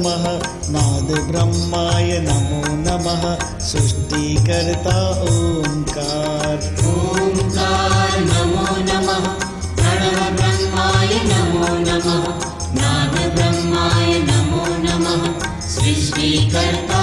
नमः नादब्रह्माय नमो नमः सृष्टिकर्ता ओङ्कार ओङ्कार नमो नमः प्रणवब्रह्माय नमो नमः नादब्रह्माय नमो नमः सृष्टिकर्ता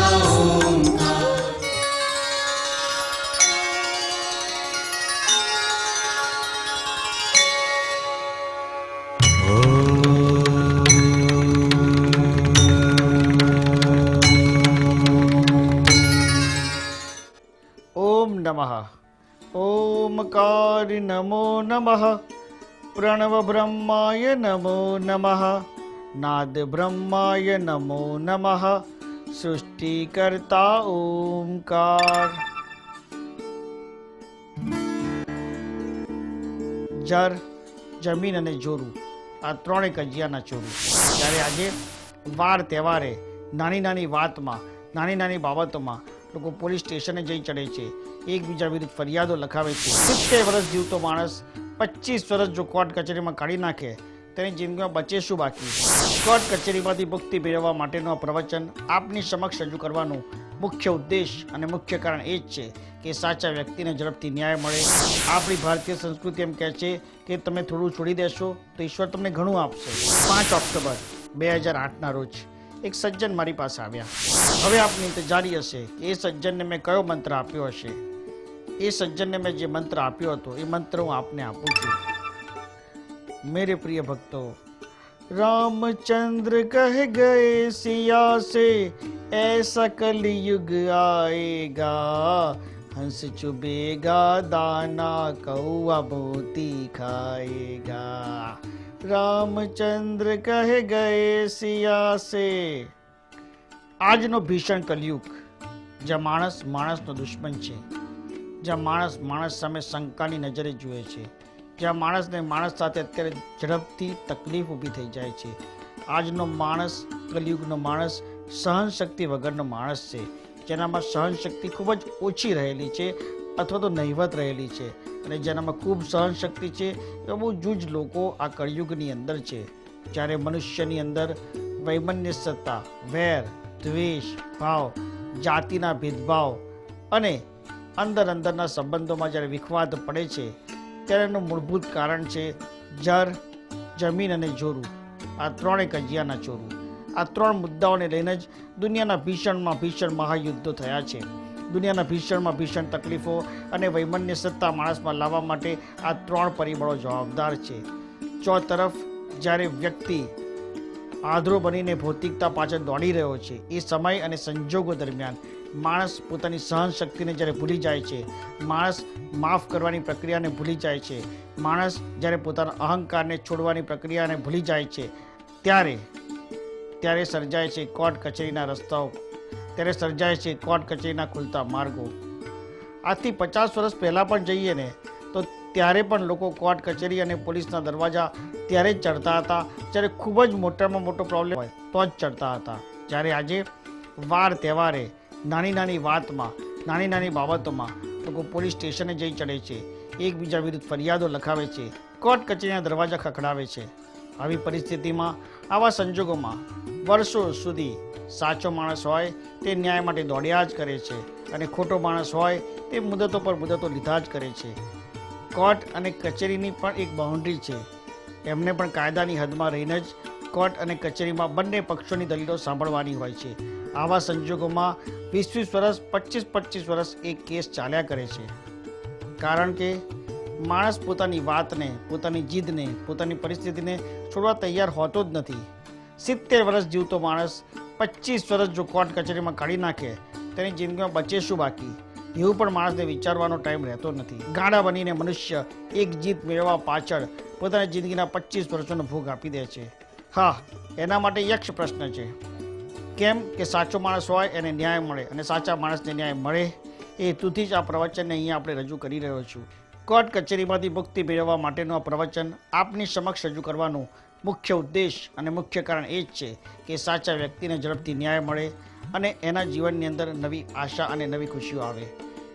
નમઃ ઓમકાર નમો નમઃ પ્રણવ બ્રહ્માય નમો નમઃ નાદ બ્રહ્માય નમો નમઃ સૃષ્ટિકર્તા ઓમકાર જર જમીન અને જોરું। આ ત્રણેય કજિયાના ચોરું। ત્યારે આજે વાર તહેવારે નાની નાની વાતમાં, નાની નાની બાબતોમાં લોકો પોલીસ સ્ટેશને જઈ ચડે છે એકબીજા વિરુદ્ધ ફરિયાદો લખાવે છે. સિત્તેર વર્ષ જીવતો માણસ પચીસ વર્ષ જો કોર્ટ કચેરીમાં કાઢી નાખે, તેની જિંદગીમાં બચે શું બાકી? કોર્ટ કચેરીમાંથી મુક્તિ મેળવવા માટેનું આ પ્રવચન આપની સમક્ષ રજૂ કરવાનું મુખ્ય ઉદ્દેશ અને મુખ્ય કારણ એ જ છે કે સાચા વ્યક્તિને ઝડપથી ન્યાય મળે. આપણી ભારતીય સંસ્કૃતિ એમ કહે છે કે તમે થોડું છોડી દેશો તો ઈશ્વર તમને ઘણું આપશે. પાંચ ઓક્ટોબર બે હજાર આઠના રોજ એક સજ્જન મારી પાસે આવ્યા. હવે આપની ઇંતજારી હશે એ સજ્જનને મેં કયો મંત્ર આપ્યો હશે? એ સજ્જનને મેં જે મંત્ર આપ્યો હતો એ મંત્ર હું આપને આપું છું मेरे प्रिय भक्तों रामचंद्र कह गए सिया से ऐसा कलयुग आएगा हंस चुबेगा दाना कौआ मोती खाएगा रामचंद्र कह गए सिया से આજનો ભીષણ કલયુગ જ્યાં માણસ માણસનો દુશ્મન છે જ્યાં માણસ માણસ સામે શંકાની નજરે જુએ છે. જ્યાં માણસને માણસ સાથે અત્યારે ઝડપથી તકલીફ ઊભી થઈ જાય છે. આજનો માણસ, કલયુગનો માણસ, સહનશક્તિ વગરનો માણસ છે. જેનામાં સહનશક્તિ ખૂબ જ ઓછી રહેલી છે અથવા તો નહિવત રહેલી છે. અને જેનામાં ખૂબ સહનશક્તિ છે એવા બહુ જૂજ લોકો આ કળયુગની અંદર છે. જ્યારે મનુષ્યની અંદર વૈમન્ય સત્તા, વેર, દ્વેષ, ભાવ, જાતિના ભેદભાવ અને અંદર અંદરના સંબંધોમાં જ્યારે વિખવાદ પડે છે, ત્યારે એનું મૂળભૂત કારણ છે જર, જમીન અને જોરું. આ ત્રણેય કજિયાના ચોરું. આ ત્રણ મુદ્દાઓને લઈને જ દુનિયાના ભીષણમાં ભીષણ મહાયુદ્ધો થયા છે. દુનિયાના ભીષણમાં ભીષણ તકલીફો અને વૈમન્ય સત્તા માણસમાં લાવવા માટે આ ત્રણ પરિબળો જવાબદાર છે. ચો તરફ જ્યારે વ્યક્તિ આધરો બનીને ભૌતિકતા પાછળ દોડી રહ્યો છે, એ સમય અને સંજોગો દરમિયાન માણસ પોતાની સહનશક્તિને જ્યારે ભૂલી જાય છે, માણસ માફ કરવાની પ્રક્રિયાને ભૂલી જાય છે, માણસ જ્યારે પોતાના અહંકારને છોડવાની પ્રક્રિયાને ભૂલી જાય છે, ત્યારે ત્યારે સર્જાય છે કોર્ટ કચેરીના રસ્તાઓ, ત્યારે સર્જાય છે કોર્ટ કચેરીના ખુલતા માર્ગો. આજથી પચાસ વર્ષ પહેલાં પણ જઈએ ને, તો ત્યારે પણ લોકો કોર્ટ કચેરી અને પોલીસના દરવાજા ત્યારે જ ચડતા હતા, જ્યારે ખૂબ જ મોટામાં મોટો પ્રોબ્લેમ હોય તો જ ચડતા હતા. જ્યારે આજે વાર તહેવારે નાની નાની વાતમાં, નાની નાની બાબતોમાં લોકો પોલીસ સ્ટેશને જઈ ચડે છે. એકબીજા વિરુદ્ધ ફરિયાદો લખાવે છે. કોર્ટ કચેરીના દરવાજા ખખડાવે છે. આવી પરિસ્થિતિમાં આવા સંજોગોમાં વર્ષો સુધી સાચો માણસ હોય તે ન્યાય માટે દોડ્યા જ કરે છે અને ખોટો માણસ હોય તે મુદતો પર મુદતો લીધા જ કરે છે. કોર્ટ અને કચેરીની પણ એક બાઉન્ડ્રી છે. એમને પણ કાયદાની હદમાં રહીને જ કોર્ટ અને કચેરીમાં બંને પક્ષોની દલીલો સાંભળવાની હોય છે. આવા સંજોગોમાં વીસ વીસ વર્ષ પચીસ પચીસ વર્ષ એક કેસ ચાલ્યા કરે છે. કારણ કે માણસ પોતાની વાતને, પોતાની જીદને, પોતાની પરિસ્થિતિને છોડવા તૈયાર હોતો જ નથી. સિત્તેર વર્ષ જીવતો માણસ પચીસ વર્ષ જો કોર્ટ કચેરીમાં કાઢી નાખે, તેની જિંદગીમાં બચે શું બાકી? એવું પણ માણસને વિચારવાનો ટાઈમ રહેતો નથી. ગાડા બનીને મનુષ્ય એક જીત મેળવવા પાછળ પોતાની જિંદગીના પચીસ વર્ષોનો ભોગ આપી દે છે. હા, એના માટે યક્ષ પ્રશ્ન છે. કેમ કે સાચો માણસ હોય એને ન્યાય મળે અને સાચા માણસને ન્યાય મળે એ હેતુથી જ આ પ્રવચનને અહીંયા આપણે રજૂ કરી રહ્યો છું. કોર્ટ કચેરીમાંથી મુક્તિ મેળવવા માટેનું આ પ્રવચન આપની સમક્ષ રજૂ કરવાનું મુખ્ય ઉદ્દેશ અને મુખ્ય કારણ એ જ છે કે સાચા વ્યક્તિને ઝડપથી ન્યાય મળે અને એના જીવનની અંદર નવી આશા અને નવી ખુશીઓ આવે.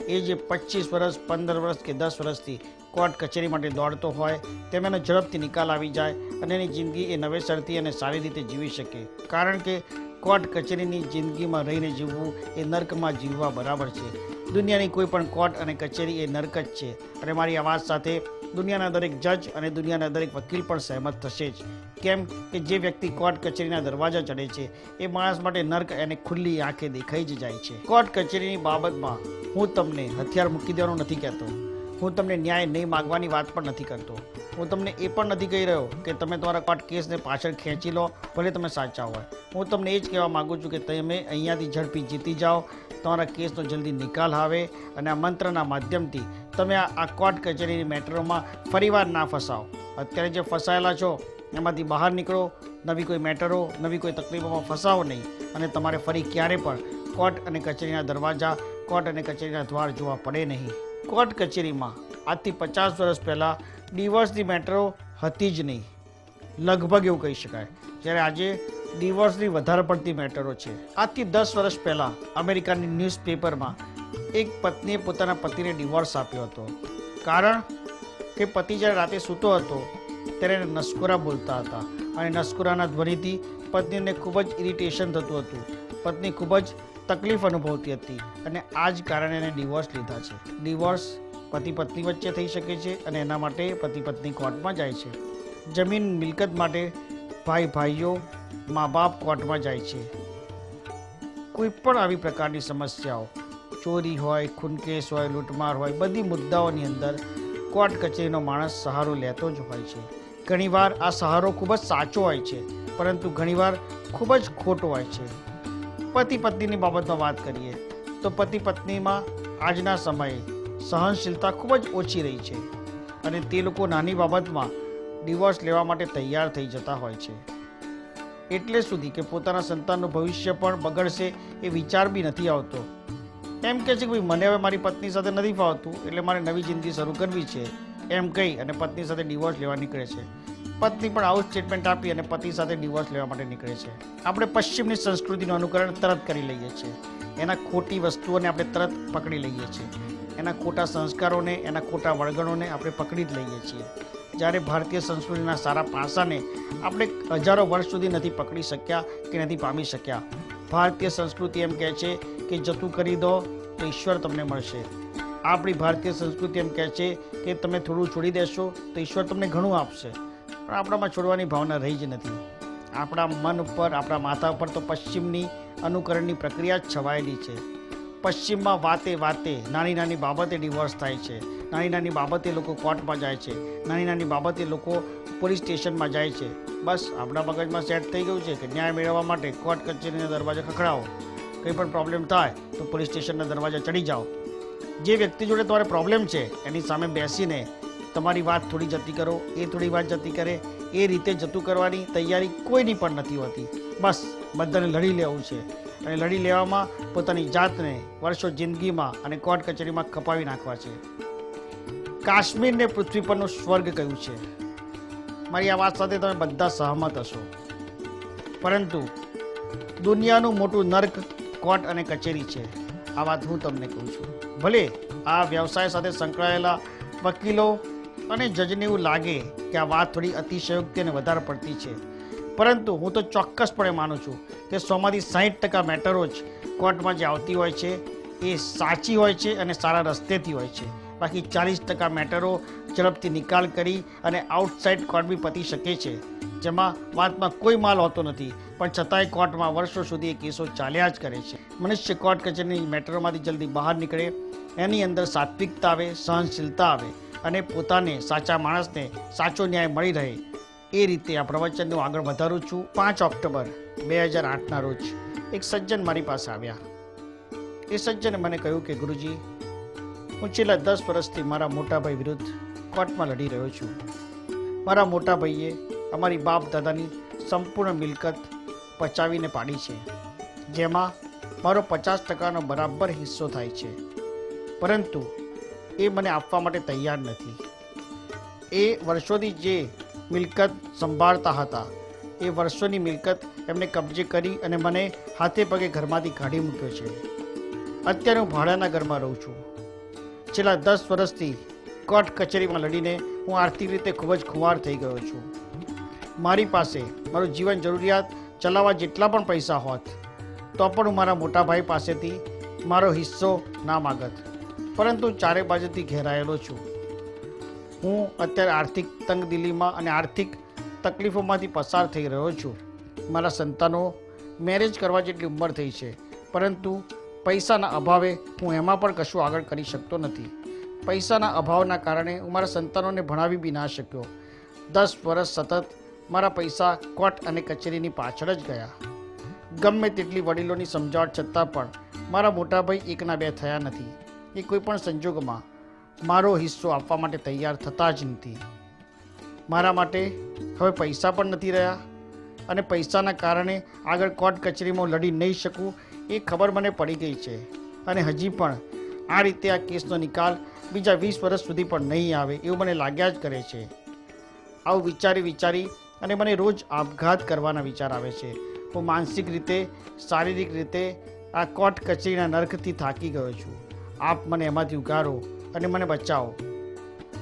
એ જે પચીસ વર્ષ, પંદર વર્ષ કે દસ વર્ષથી કોર્ટ કચેરી માટે દોડતો હોય, તેમ એનો ઝડપથી નિકાલ આવી જાય અને એની જિંદગી એ નવેસરથી અને સારી રીતે જીવી શકે. કારણ કે કોર્ટ કચેરીની જિંદગીમાં રહીને જીવવું એ નર્કમાં જીવવા બરાબર છે. દુનિયાની કોઈ પણ કોર્ટ અને કચેરી એ નર્ક જ છે. અને મારી આ વાત સાથે દુનિયાના દરેક જજ અને દુનિયાના દરેક વકીલ પણ સહેમત થશે જ. કેમ કે જે વ્યક્તિ કોર્ટ કચેરીના દરવાજા ચડે છે, એ માણસ માટે નર્ક એને ખુલ્લી આંખે દેખાઈ જ જાય છે. કોર્ટ કચેરીની બાબતમાં હું તમને હથિયાર મૂકી દેવાનું નથી કહેતો. હું તમને ન્યાય નહીં માગવાની વાત પણ નથી કરતો. હું તમને એ પણ નથી કહી રહ્યો કે તમે તમારા કોર્ટ કેસને પાછળ ખેંચી લો, ભલે તમે સાચા હોય. હું તમને એ જ કહેવા માગું છું કે તમે અહીંયાથી ઝડપી જીતી જાઓ, તમારા કેસનો જલ્દી નિકાલ આવે અને આ મંત્રના માધ્યમથી તમે આ કોર્ટ કચેરીની મેટરોમાં ફરીવાર ના ફસાઓ અત્યારે જે ફસાયેલા છો, એમાંથી બહાર નીકળો. નવી કોઈ મેટરો, નવી કોઈ તકલીફોમાં ફસાવો નહીં અને તમારે ફરી ક્યારે પણ કોર્ટ અને કચેરીના દરવાજા કોર્ટ અને કચેરીના દ્વાર જોવા પડે નહીં. કોર્ટ કચેરીમાં આજથી પચાસ વર્ષ પહેલાં ડિવોર્સની મેટરો હતી જ નહીં. લગભગ એવું કહી શકાય. જ્યારે આજે ડિવોર્સની વધારે પડતી મેટરો છે. આજથી દસ વર્ષ પહેલાં અમેરિકાની ન્યૂઝપેપરમાં એક પત્નીએ પોતાના પતિને ડિવોર્સ આપ્યો હતો. કારણ કે પતિ જ્યારે રાતે સૂતો હતો, ત્યારે એને નસકોરા બોલતા હતા અને નસકોરાના ધ્વનિથી પત્નીને ખૂબ જ ઇરિટેશન થતું હતું. પત્ની ખૂબ જ તકલીફ અનુભવતી હતી અને આ જ કારણે એને ડિવોર્સ લીધા છે. ડિવોર્સ પતિ પત્ની વચ્ચે થઈ શકે છે અને એના માટે પતિ પત્ની કોર્ટમાં જાય છે. જમીન મિલકત માટે ભાઈ ભાઈઓ મા બાપ કોર્ટમાં જાય છે. કોઈ પણ આવી પ્રકારની સમસ્યાઓ, ચોરી હોય, ખૂનકેસ હોય, લૂંટમાર હોય, બધી મુદ્દાઓની અંદર કોર્ટ કચેરીનો માણસ સહારો લેતો જ હોય છે. ઘણીવાર આ સહારો ખૂબ જ સાચો હોય છે, પરંતુ ઘણીવાર ખૂબ જ ખોટો હોય છે. પતિ પત્નીની બાબતમાં વાત કરીએ, તો પતિ પત્નીમાં આજના સમયે સહનશીલતા ખૂબ જ ઓછી રહી છે અને તે લોકો નાની બાબતમાં ડિવોર્સ લેવા માટે તૈયાર થઈ જતા હોય છે. એટલે સુધી કે પોતાના સંતાનનું ભવિષ્ય પણ બગડશે એ વિચાર બી નથી આવતો. એમ કહે છે કે ભાઈ, મને હવે મારી પત્ની સાથે નથી ફાવતું, એટલે મારે નવી જિંદગી શરૂ કરવી છે. એમ કહી અને પત્ની સાથે ડિવોર્સ લેવા નીકળે છે. પત્ની પણ આવું સ્ટેટમેન્ટ આપી અને પતિ સાથે ડિવોર્સ લેવા માટે નીકળે છે. આપણે પશ્ચિમની સંસ્કૃતિનું અનુકરણ તરત કરી લઈએ છીએ. એના ખોટી વસ્તુઓને આપણે તરત પકડી લઈએ છીએ. એના ખોટા સંસ્કારોને, એના ખોટા વળગણોને આપણે પકડી જ લઈએ છીએ. જ્યારે ભારતીય સંસ્કૃતિના સારા પાસાને આપણે હજારો વર્ષ સુધી નથી પકડી શક્યા કે નથી પામી શક્યા. ભારતીય સંસ્કૃતિ એમ કહે છે કે જતું કરી દો તો ઈશ્વર તમને મળશે. આપણી ભારતીય સંસ્કૃતિ એમ કહે છે કે તમે થોડું છોડી દેશો તો ઈશ્વર તમને ઘણું આપશે. પણ આપણામાં છોડવાની ભાવના રહી જ નથી. આપણા મન ઉપર, આપણા માથા ઉપર તો પશ્ચિમની અનુકરણની પ્રક્રિયા જ છવાયેલી છે. પશ્ચિમમાં વાતે વાતે નાની નાની બાબતે ડિવોર્સ થાય છે. નાની નાની બાબતે લોકો કોર્ટમાં જાય છે. નાની નાની બાબતે લોકો પોલીસ સ્ટેશનમાં જાય છે. બસ આપણા મગજમાં સેટ થઈ ગયું છે કે ન્યાય મેળવવા માટે કોર્ટ કચેરીના દરવાજા ખખડાવો. કંઈ પણ પ્રોબ્લેમ થાય તો પોલીસ સ્ટેશનના દરવાજા ચડી જાઓ. જે વ્યક્તિ જોડે તમારે પ્રોબ્લેમ છે, એની સામે બેસીને તમારી વાત થોડી જતી કરો, એ થોડી વાત જતી કરે, એ રીતે જતું કરવાની તૈયારી કોઈની પણ નથી હોતી. બસ બધાને લડી લેવું છે. અને લડી લેવામાં પોતાની જાતને વર્ષો જિંદગીમાં અને કોર્ટ કચેરીમાં ખપાવી નાખવા છે. કાશ્મીરને પૃથ્વી પરનું સ્વર્ગ કહ્યું છે. મારી આ વાત સાથે તમે બધા સહમત હશો. પરંતુ દુનિયાનું મોટું નર્ક કોર્ટ અને કચેરી છે. આ વાત હું તમને કહું છું. ભલે આ વ્યવસાય સાથે સંકળાયેલા વકીલો અને જજને એવું લાગે કે આ વાત થોડી અતિશયોક્તિ અને વધારે પડતી છે. પરંતુ હું તો ચોક્કસપણે માનું છું કે સોમાંથી સાહીઠ ટકા મેટરો જ કોર્ટમાં જે આવતી હોય છે, એ સાચી હોય છે અને સારા રસ્તેથી હોય છે. બાકી ચાલીસ ટકા મેટરો ઝડપથી નિકાલ કરી અને આઉટસાઇડ કોર્ટ બી પતી શકે છે. જેમાં વાતમાં કોઈ માલ હોતો નથી, પણ છતાંય કોર્ટમાં વર્ષો સુધી એ કેસો ચાલ્યા જ કરે છે. મનુષ્ય કોર્ટ કચેરીની મેટરોમાંથી જલ્દી બહાર નીકળે, એની અંદર સાત્વિકતા આવે, સહનશીલતા આવે અને પોતાને સાચા માણસને સાચો ન્યાય મળી રહે. એ રીતે આ પ્રવચનનું આગળ વધારું છું. પાંચ ઓક્ટોબર બે હજાર આઠના રોજ એક સજ્જન મારી પાસે આવ્યા. એ સજ્જને મને કહ્યું કે, ગુરુજી, હું છેલ્લા દસ વર્ષથી મારા મોટાભાઈ વિરુદ્ધ કોર્ટમાં લડી રહ્યો છું. મારા મોટાભાઈએ અમારી બાપ દાદાની સંપૂર્ણ મિલકત પચાવીને પાડી છે, જેમાં મારો પચાસ ટકાનો બરાબર હિસ્સો થાય છે. પરંતુ એ મને આપવા માટે તૈયાર નથી. એ વર્ષોથી જે મિલકત સંભાળતા હતા. એ વર્ષોની મિલકત એમણે કબજે કરી અને મને હાથે પગે ઘરમાંથી કાઢી મૂક્યો છે. અત્યારે હું ભાડાના ઘરમાં રહું છું. છેલ્લા દસ વર્ષથી કોર્ટ કચેરીમાં લડીને હું આર્થિક રીતે ખૂબ જ ખુવાર થઈ ગયો છું. મારી પાસે મારું જીવન જરૂરિયાત ચલાવવા જેટલા પણ પૈસા હોત, તો પણ હું મારા મોટાભાઈ પાસેથી મારો હિસ્સો ના માગત. પરંતુ ચારે બાજુથી ઘેરાયેલો છું. હું અત્યારે આર્થિક તંગદિલીમાં અને આર્થિક તકલીફોમાંથી પસાર થઈ રહ્યો છું. મારા સંતાનો મેરેજ કરવા જેટલી ઉંમર થઈ છે, પરંતુ પૈસાના અભાવે હું એમાં પણ કશું આગળ કરી શકતો નથી. પૈસાના અભાવના કારણે હું મારા સંતાનોને ભણાવી બી ના શક્યો. દસ વર્ષ સતત મારા પૈસા કોર્ટ અને કચેરીની પાછળ જ ગયા. ગમે તેટલી વડીલોની સમજાવટ છતાં પણ મારા મોટાભાઈ એકના બે થયા નથી. એ કોઈ પણ સંજોગોમાં મારો હિસ્સો આપવા માટે તૈયાર થતા જ નથી. મારા માટે હવે પૈસા પણ નથી રહ્યા અને પૈસાના કારણે આગળ કોર્ટ કચેરીમાં લડી નહીં શકું એ ખબર મને પડી ગઈ છે. અને હજી પણ આ રીતે આ કેસનો નિકાલ બીજા વીસ વર્ષ સુધી પણ નહીં આવે એવું મને લાગ્યા જ કરે છે. આવું વિચારી વિચારી અને મને રોજ આપઘાત કરવાના વિચાર આવે છે. હું માનસિક રીતે, શારીરિક રીતે આ કોર્ટ કચેરીના નર્કથી થાકી ગયો છું. આપ મને એમાંથી ઉગારો. અને મને બચાવો.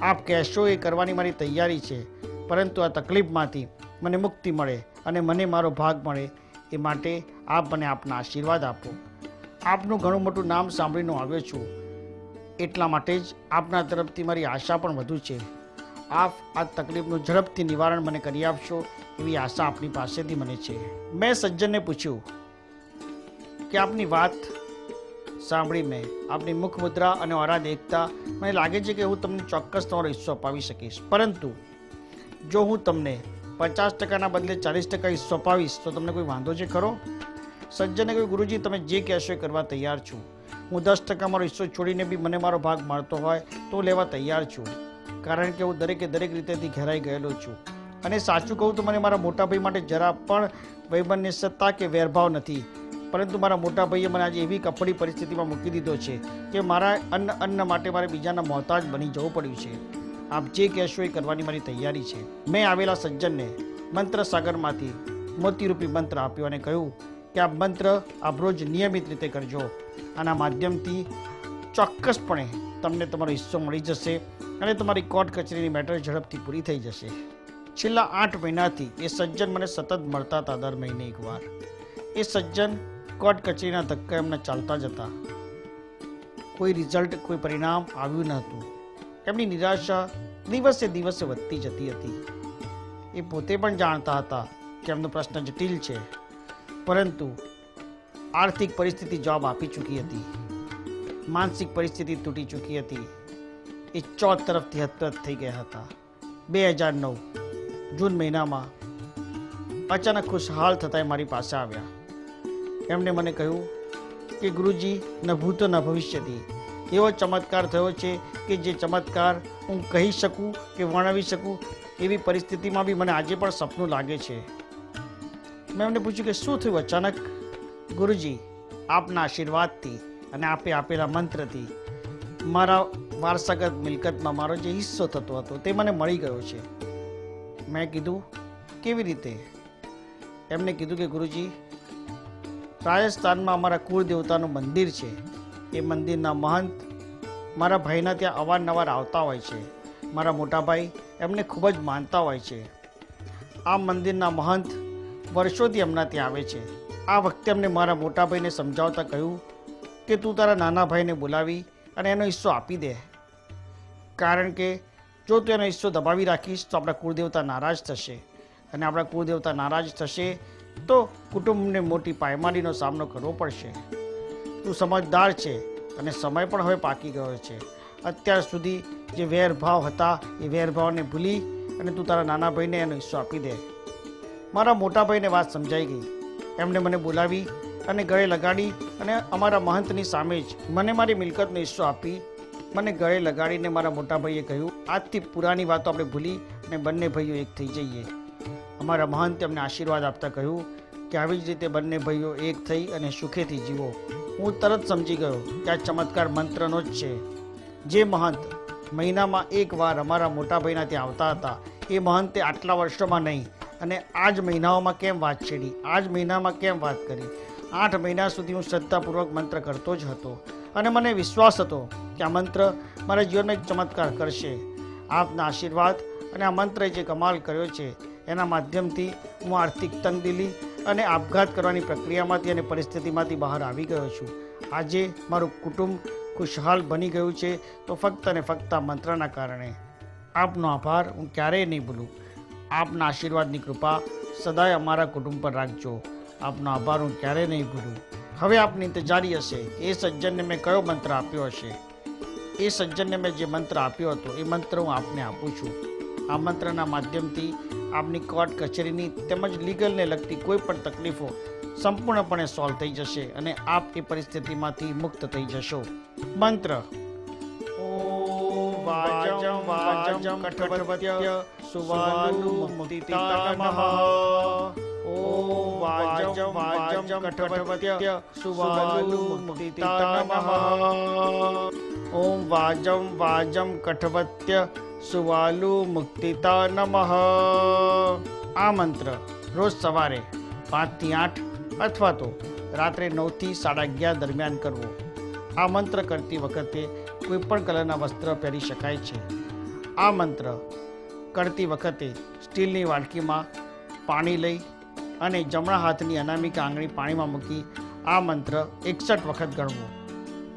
આપ કહેશો એ કરવાની મારી તૈયારી છે, પરંતુ આ તકલીફમાંથી મને મુક્તિ મળે અને મને મારો ભાગ મળે એ માટે આપ મને આપના આશીર્વાદ આપો. આપનું ઘણું મોટું નામ સાંભળીને આવ્યો છું. એટલા માટે જ આપના તરફથી મારી આશા પણ વધુ છે. આપ આ તકલીફનું ઝડપથી નિવારણ મને કરી આપશો એવી આશા આપની પાસેથી મને છે. મેં સજ્જનને પૂછ્યું કે આપની વાત સાંભળી મેં. આપની મુખ મુદ્રા અને ઓરા દેખતા મને લાગે છે કે હું તમને ચોક્કસ તમારો હિસ્સો અપાવી શકીશ. પરંતુ જો હું તમને પચાસ ટકાના બદલે ચાલીસ ટકા હિસ્સો અપાવીશ, તો તમને કોઈ વાંધો છે ખરો? સજ્જને કહ્યું ગુરુજી, તમે જે કહેશો એ કરવા તૈયાર છું. હું દસ ટકા મારો હિસ્સો છોડીને બી મને મારો ભાગ મળતો હોય, તો લેવા તૈયાર છું. કારણ કે હું દરેકે દરેક રીતેથી ઘેરાઈ ગયેલો છું. અને સાચું કહું તો મને મારા મોટા ભાઈ માટે જરા પણ વૈમન્ય સત્તા કે વેરભાવ નથી. પરંતુ મારા મોટા ભાઈએ મને આજે એવી કપડી પરિસ્થિતિમાં મૂકી દીધો છે કે મારા અન્ન અન્ન માટે મારે બીજાના મોહતાજ બની જવું પડ્યું છે. આપ જે કહેશો એ કરવાની મારી તૈયારી છે. મેં આવેલા સજ્જનને મંત્ર સાગરમાંથી મોતીરૂપી મંત્ર આપ્યો અને કહ્યું કે આ મંત્ર આપ રોજ નિયમિત રીતે કરજો. આના માધ્યમથી ચોક્કસપણે તમને તમારો હિસ્સો મળી જશે અને તમારી કોર્ટ કચેરીની મેટર ઝડપથી પૂરી થઈ જશે. છેલ્લા આઠ મહિનાથી એ સજ્જન મને સતત મળતા હતા દર મહિને એકવાર એ સજ્જન કોર્ટ કચેરીના ધક્કા એમને ચાલતા જતા કોઈ રિઝલ્ટ, કોઈ પરિણામ આવ્યું ન હતું. એમની નિરાશા દિવસે દિવસે વધતી જતી હતી. એ પોતે પણ જાણતા હતા કે એમનો પ્રશ્ન જટિલ છે. પરંતુ આર્થિક પરિસ્થિતિ જવાબ આપી ચૂકી હતી. માનસિક પરિસ્થિતિ તૂટી ચૂકી હતી. એ ચોથ તરફથી હતપ્રત થઈ ગયા હતા. બે હજાર નવ જૂન મહિનામાં અચાનક ખુશહાલ થતાં મારી પાસે આવ્યા. એમણે મને કહ્યું કે ગુરુજી, ન ભૂતો ન ભવિષ્યથી એવો ચમત્કાર થયો છે કે જે ચમત્કાર હું કહી શકું કે વર્ણવી શકું એવી પરિસ્થિતિમાં બી મને આજે પણ સપનું લાગે છે. મેં એમને પૂછ્યું કે શું થયું અચાનક? ગુરુજી, આપના આશીર્વાદથી અને આપે આપેલા મંત્રથી મારા વારસાગત મિલકતમાં મારો જે હિસ્સો થતો હતો તે મને મળી ગયો છે. મેં કીધું, કેવી રીતે? એમને કીધું કે ગુરુજી રાજસ્થાનમાં અમારા કુળ દેવતાનું મંદિર છે. એ મંદિરના મહંત મારા ભાઈના ત્યાં અવારનવાર આવતા હોય છે. મારા મોટા ભાઈ એમને ખૂબ જ માનતા હોય છે. આ મંદિરના મહંત વર્ષોથી એમના ત્યાં આવે છે. આ વખતે એમને મારા મોટા ભાઈને સમજાવતા કહ્યું કે તું તારા નાના ભાઈને બોલાવી અને એનો હિસ્સો આપી દે. કારણ કે જો તું એનો હિસ્સો દબાવી રાખીશ તો આપણા કુળદેવતા નારાજ થશે. અને આપણા કુળદેવતા નારાજ થશે તો કુટુંબને મોટી પાયમારીનો સામનો કરવો પડશે. તું સમજદાર છે અને સમય પણ હવે પાકી ગયો છે. અત્યાર સુધી જે વેરભાવ હતા એ વેરભાવને ભૂલી અને તું તારા નાના ભાઈને એનો હિસ્સો આપી દે. મારા મોટા ભાઈને વાત સમજાઈ ગઈ. એમણે મને બોલાવી અને ગળે લગાડી અને અમારા મહંતની સામે જ મને મારી મિલકતનો હિસ્સો આપી મને ગળે લગાડીને મારા મોટા ભાઈએ કહ્યું, આજથી પુરાની વાતો આપણે ભૂલી અને બંને ભાઈઓ એક થઈ જઈએ. અમારા મહાન અમને આશીર્વાદ આપતા કહ્યું કે આવી જ રીતે બંને ભાઈઓ એક થઈ અને સુખેથી જીવો. હું તરત સમજી ગયો કે આ ચમત્કાર મંત્રનો જ છે. જે મહંત મહિનામાં એક વાર અમારા મોટા ભાઈના ત્યાં આવતા હતા, એ મહંતે આટલા વર્ષોમાં નહીં અને આ જ મહિનાઓમાં કેમ વાત છેડી? આ જ મહિનામાં કેમ વાત કરી? આઠ મહિના સુધી હું શ્રદ્ધાપૂર્વક મંત્ર કરતો જ હતો અને મને વિશ્વાસ હતો કે આ મંત્ર મારા જીવનમાં એક ચમત્કાર કરશે. આપના આશીર્વાદ અને આ મંત્રએ જે કમાલ કર્યો છે એના માધ્યમથી હું આર્થિક તંગદિલી અને આપઘાત કરવાની પ્રક્રિયામાંથી અને પરિસ્થિતિમાંથી બહાર આવી ગયો છું. આજે મારું કુટુંબ ખુશહાલ બની ગયું છે તો ફક્ત અને ફક્ત આ મંત્રના કારણે. આપનો આભાર, હું ક્યારેય નહીં ભૂલું. આપના આશીર્વાદની કૃપા સદાય અમારા કુટુંબ પર રાખજો. આપનો આભાર, હું ક્યારેય નહીં ભૂલું. હવે આપની ઇંતજારી હશે. એ સજ્જનને મેં કયો મંત્ર આપ્યો હશે? એ સજ્જનને મેં જે મંત્ર આપ્યો હતો, એ મંત્ર હું આપને આપું છું. આ મંત્રના માધ્યમથી આપની કોર્ટ કચેરીની તેમજ લીગલને લગતી કોઈ પણ તકલીફો સંપૂર્ણપણે સોલ્વ થઈ જશે અને આપ એ પરિસ્થિતિમાંથી મુક્ત થઈ જશો. મંત્ર. ઓમ વાજમ વાજમ કઠવત્ય સુવાલુ મુક્તિતા નમઃ. આ મંત્ર રોજ સવારે પાંચથી આઠ અથવા તો રાત્રે નવથી સાડા અગિયાર દરમિયાન કરવો. આ મંત્ર કરતી વખતે કોઈ પણ કલરના વસ્ત્ર પહેરી શકાય છે. આ મંત્ર કરતી વખતે સ્ટીલની વાડકીમાં પાણી લઈ અને જમણા હાથની અનામિક આંગળી પાણીમાં મૂકી આ મંત્ર એકસઠ વખત ગણવો.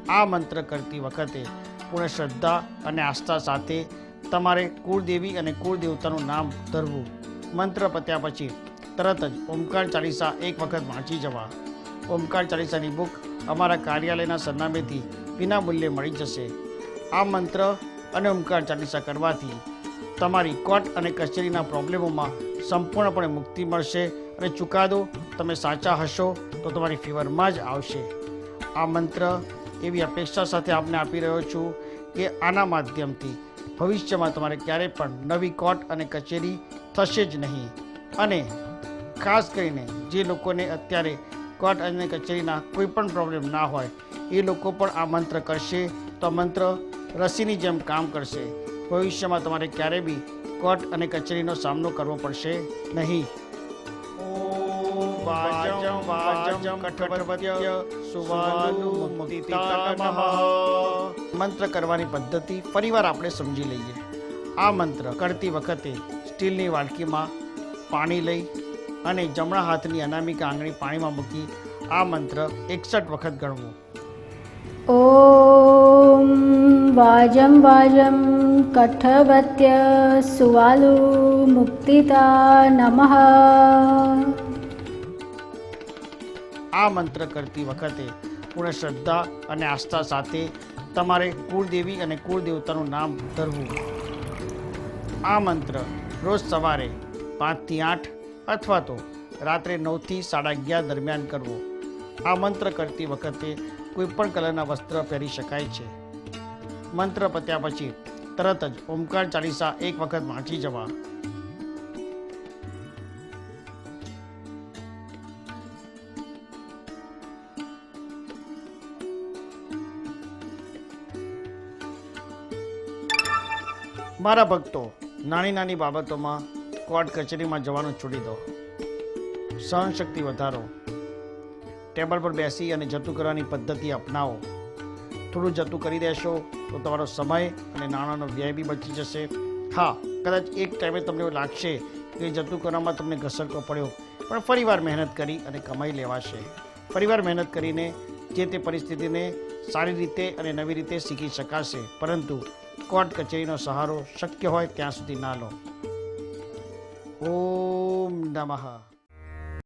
આ મંત્ર કરતી વખતે પૂર્ણ શ્રદ્ધા અને આસ્થા સાથે તમારે કુળદેવી અને કુળદેવતાનું નામ ધરવું. મંત્ર પત્યા પછી તરત જ ઓમકાર ચાલીસા એક વખત વાંચી જવા. ઓમકાર ચાલીસાની બુક અમારા કાર્યાલયના સરનામેથી વિના મૂલ્યે મળી જશે. આ મંત્ર અને ઓમકાર ચાલીસા કરવાથી તમારી કોર્ટ અને કચેરીના પ્રોબ્લેમોમાં સંપૂર્ણપણે મુક્તિ મળશે અને ચુકાદો તમે સાચા હશો તો તમારી ફેવરમાં જ આવશે. આ મંત્ર એવી અપેક્ષા સાથે આપને આપી રહ્યો છું કે આના માધ્યમથી ભવિષ્યમાં તમારે ક્યારેય પણ નવી કોર્ટ અને કચેરી થશે જ નહીં. અને ખાસ કરીને જે લોકોને અત્યારે કોર્ટ અને કચેરીના કોઈ પણ પ્રોબ્લેમ ના હોય, એ લોકો પણ આ મંત્ર કરશે તો મંત્ર રસીની જેમ કામ કરશે. ભવિષ્યમાં તમારે ક્યારેય બી કોર્ટ અને કચેરીનો સામનો કરવો પડશે નહીં. મંત્ર કરવાની પદ્ધતિ ફરીવાર આપણે સમજી લઈએ આ મંત્ર કરતી વખતે સ્ટીલની વાડકીમાં પાણી લઈ અને જમણા હાથની અનામિક આંગળી પાણીમાં મૂકી આ મંત્ર એકસઠ વખત ગણવો ઓમ વાજમ વાજમ કઠવત્ય સુવાલુ મુક્તિતા નમઃ આ મંત્ર કરતી વખતે પૂર્ણ શ્રદ્ધા અને આસ્થા સાથે તમારે કુળદેવી અને કુળદેવતાનું નામ ધરવું. આ મંત્ર રોજ સવારે પાંચથી આઠ અથવા તો રાત્રે નવથી સાડા અગિયાર દરમિયાન કરવો. આ મંત્ર કરતી વખતે કોઈ પણ કલરના વસ્ત્ર પહેરી શકાય છે. મંત્ર પત્યા પછી તરત જ ઓમકાર ચાલીસા એક વખત વાંચી જવા. મારા ભક્તો, નાની નાની બાબતોમાં કોર્ટ કચેરીમાં જવાનું છોડી દો. સહનશક્તિ વધારો. ટેબલ પર બેસી અને જતું કરવાની પદ્ધતિ અપનાવો. થોડું જતું કરી દેશો તો તમારો સમય અને નાણાંનો વ્યય બી બચી જશે. હા, કદાચ એક ટાઈમે તમને લાગશે કે જતું કરવામાં તમને ઘસરકો પડ્યો, પણ ફરીવાર મહેનત કરી અને કમાઈ લેવાશે. ફરીવાર મહેનત કરીને જે તે પરિસ્થિતિને સારી રીતે અને નવી રીતે શીખી શકાશે. પરંતુ કોર્ટ કચેરીનો સહારો શક્ય હોય ત્યાં સુધી ના લો. ઓમ નમઃ.